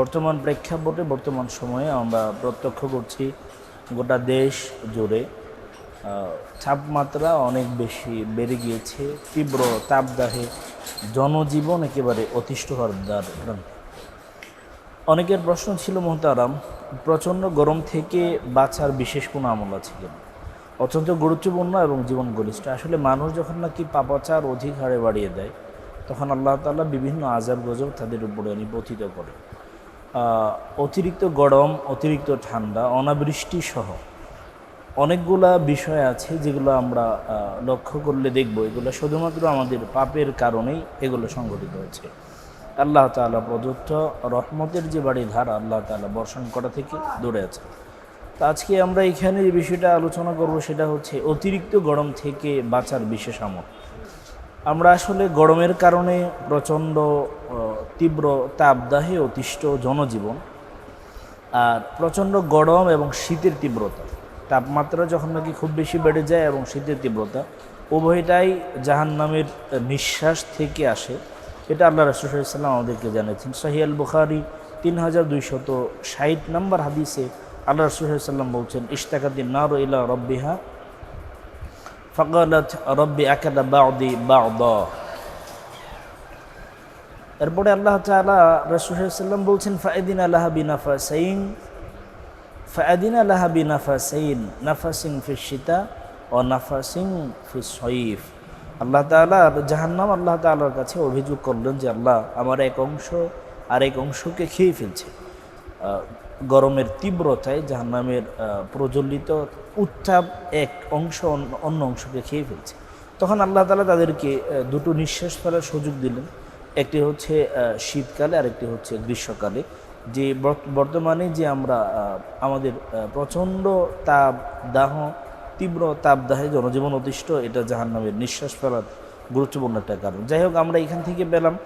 বর্তমান প্রেক্ষাপটে, বর্তমান সময়ে আমরা প্রত্যক্ষ করছি গোটা দেশ জুড়ে তাপমাত্রা অনেক বেশি বেড়ে গিয়েছে, তীব্র তাপদাহে জনজীবন একেবারে অতিষ্ঠ হওয়ার দ্বার অনেকের প্রশ্ন ছিল, মোহতারাম, প্রচণ্ড গরম থেকে বাঁচার বিশেষ কোনো আমল আছে কিনা? অত্যন্ত গুরুত্বপূর্ণ এবং জীবন ঘনিষ্ঠ আসলে মানুষ যখন নাকি পাপাচার অধিক হারে বাড়িয়ে দেয়, তখন আল্লাহ তাআলা বিভিন্ন আজাব গজব তাদের উপরে নিপতিত করে। অতিরিক্ত গরম, অতিরিক্ত ঠান্ডা অনাবৃষ্টি সহ অনেকগুলা বিষয় আছে যেগুলো আমরা লক্ষ্য করলে দেখব। এগুলো শুধুমাত্র আমাদের পাপের কারণেই এগুলো সংঘটিত হয়েছে। আল্লাহ তাআলা প্রদত্ত রহমতের যে বাড়ি ধারা আল্লাহ তাআলা বর্ষণ করা থেকে দূরে আছে তো আজকে আমরা এখানে যে বিষয়টা আলোচনা করব সেটা হচ্ছে অতিরিক্ত গরম থেকে বাঁচার বিশেষ আমল। আমরা আসলে গরমের কারণে প্রচণ্ড তীব্র তাপদাহে অতিষ্ঠ জনজীবন আর প্রচণ্ড গরম এবং শীতের তীব্রতা। তাপমাত্রা যখন নাকি খুব বেশি বেড়ে যায় এবং শীতের তীব্রতা, উভয়টাই জাহান নামের নিঃশ্বাস থেকে আসে। এটা আল্লাহ রসুলাম আমাদেরকে জানিয়েছেন। সাহিয়াল বুখারি তিন হাজার দুইশত ষাট নম্বর হাদিসে আল্লাহ রসুলাম বলছেন ইশতাকাদিন নার ইলা রব্বিহা ফকালত রব্বি আকাদা বাউদি বাউদ এরপরে আল্লাহ তালা রসুলাম বলছেন ফায়দিন আল্লাহ বিনাফা সাইন ফায়দিন আল্লাহ বিনাফা সাইন নাফাসিং ফি শীতা ও নাফাসিং ফি সইফ আল্লাহ তালা জাহান্নাম আল্লাহ তালার কাছে অভিযোগ করলেন যে আল্লাহ আমার এক অংশ আর এক অংশকে খেয়ে ফেলছে। গরমের তীব্রতায় জাহান্নামের প্রজ্বলিত উত্তাপ এক অংশ অন্য- অংশকে খেয়ে ফেলছে। তখন আল্লাহ তালা তাদেরকে দুটো নিঃশ্বাস ফেলার সুযোগ দিলেন। একটি হচ্ছে শীতকালে, আরেকটি হচ্ছে গ্রীষ্মকালে। যে বর্ত- বর্তমানে যে আমরা আমাদের প্রচণ্ড তাপ দাহ, তীব্র তাপদাহে জনজীবন অতিষ্ঠ, এটা জাহান্নামের নিঃশ্বাস ফেলার গুরুত্বপূর্ণ একটা কারণ। যাই হোক, আমরা এখান থেকে পেলাম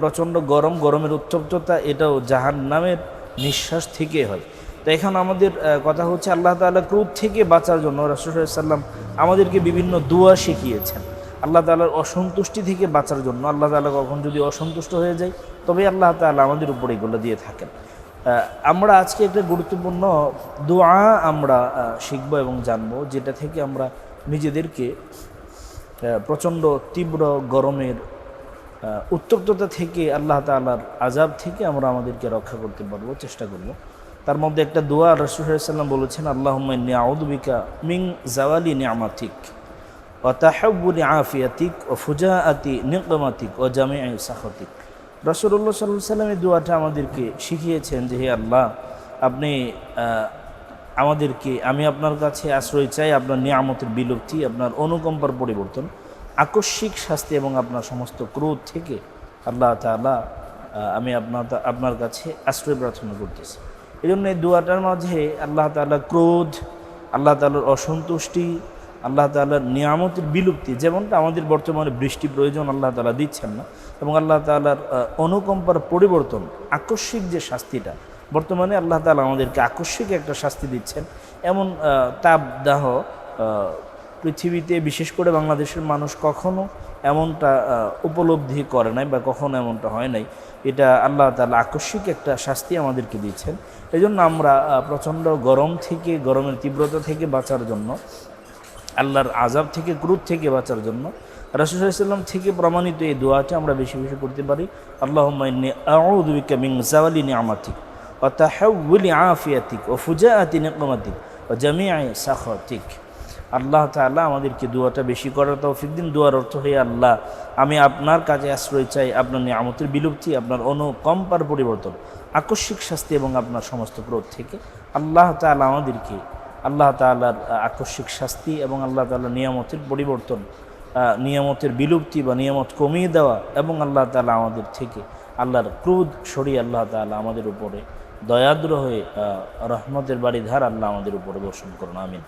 প্রচণ্ড গরম, গরমের উত্তপ্ততা, এটাও জাহান্নামের নিঃশ্বাস থেকে হয়। তো এখন আমাদের কথা হচ্ছে আল্লাহ তাআলা ক্রোধ থেকে বাঁচার জন্য রাসুসাল্লাম আমাদেরকে বিভিন্ন দোয়া শিখিয়েছেন। আল্লাহ তাআলার অসন্তুষ্টি থেকে বাঁচার জন্য। আল্লাহ তাআলা কখন যদি অসন্তুষ্ট হয়ে যায় তবে আল্লাহ তাআলা আমাদের উপর এগুলো দিয়ে থাকেন। আমরা আজকে একটা গুরুত্বপূর্ণ দোয়া আমরা শিখব এবং জানব, যেটা থেকে আমরা নিজেদেরকে প্রচণ্ড তীব্র গরমের আহ, উত্তপ্ততা থেকে আল্লাহ তাআলার আজাব থেকে আমরা আমাদেরকে রক্ষা করতে পারব চেষ্টা করব। তার মধ্যে একটা দোয়া রসুলাম বলেছেন আল্লাহ আউদুবিকা মিং জাওয়ালি নিয়ামাতিক ও তাহাবুলি আফিয়াতিক ও ফুজাআতি নিকমাতিক ও জামে সাহতিক রসুল্লাহ সাল্লাহ সাল্লাম এই দোয়াটা আমাদেরকে শিখিয়েছেন যে হে আল্লাহ আপনি আমাদেরকে আমি আপনার কাছে আশ্রয় চাই আপনার নিয়ামতের বিলুপ্তি আপনার অনুকম্পার পরিবর্তন। আকস্মিক শাস্তি এবং আপনার সমস্ত ক্রোধ থেকে আল্লাহ আহ, আমি আপনার আপনার কাছে আশ্রয় প্রার্থনা করতেছি। এই জন্য এই দোয়াটার মাঝে আল্লাহ তাআলা ক্রোধ আল্লাহ তাআলার অসন্তুষ্টি আল্লাহ তাআলার নিয়ামতের বিলুপ্তি যেমনটা আমাদের বর্তমানে বৃষ্টি প্রয়োজন আল্লাহ তাআলা দিচ্ছেন না এবং আল্লাহ তাআলার আহ, অনুকম্পার পরিবর্তন আকস্মিক যে শাস্তিটা বর্তমানে আল্লাহ তাআলা আমাদেরকে আকস্মিক একটা শাস্তি দিচ্ছেন। এমন তাপদাহ পৃথিবীতে, বিশেষ করে বাংলাদেশের মানুষ কখনো এমনটা উপলব্ধি করে নাই বা কখনো এমনটা হয় নাই। এটা আল্লাহ তালা আকস্মিক একটা শাস্তি আমাদেরকে দিচ্ছেন এই জন্য আমরা প্রচণ্ড গরম থেকে, গরমের তীব্রতা থেকে বাঁচার জন্য, আল্লাহর আজাব থেকে ক্রুদ থেকে বাঁচার জন্য রাসুসাল্লাম থেকে প্রমাণিত এই দোয়াটা আমরা বেশি বেশি করতে পারি। আল্লাহ আউদুবিকা মিং আফিয়াতিক ও ফুজাআতি নিকমাতিক ও জামিআ সাখাতিক। আল্লাহ তাআলা আমাদেরকে দোয়াটা বেশি করার তৌফিক দিন। দোয়ার অর্থ হয়ে আল্লাহ আমি আপনার কাজে আশ্রয় চাই আপনার নিয়ামতের বিলুপ্তি আপনার অনুকম্পার পরিবর্তন আকস্মিক শাস্তি এবং আপনার সমস্ত ক্রোধ থেকে আল্লাহ তাআলা আমাদেরকে আল্লাহ তাআলার আহ, আকস্মিক শাস্তি এবং আল্লাহ তাআলার নিয়ামতের পরিবর্তন নিয়ামতের বিলুপ্তি বা নিয়ামত কমিয়ে দেওয়া এবং আল্লাহ তাআলা আমাদের থেকে আল্লাহর ক্রোধ সরিয়ে আল্লাহ তাআলা আমাদের উপরে দয়াদ্র হয়ে রহমতের বাড়ি ধার আল্লাহ আমাদের উপরে বর্ষণ করুন। আমিন।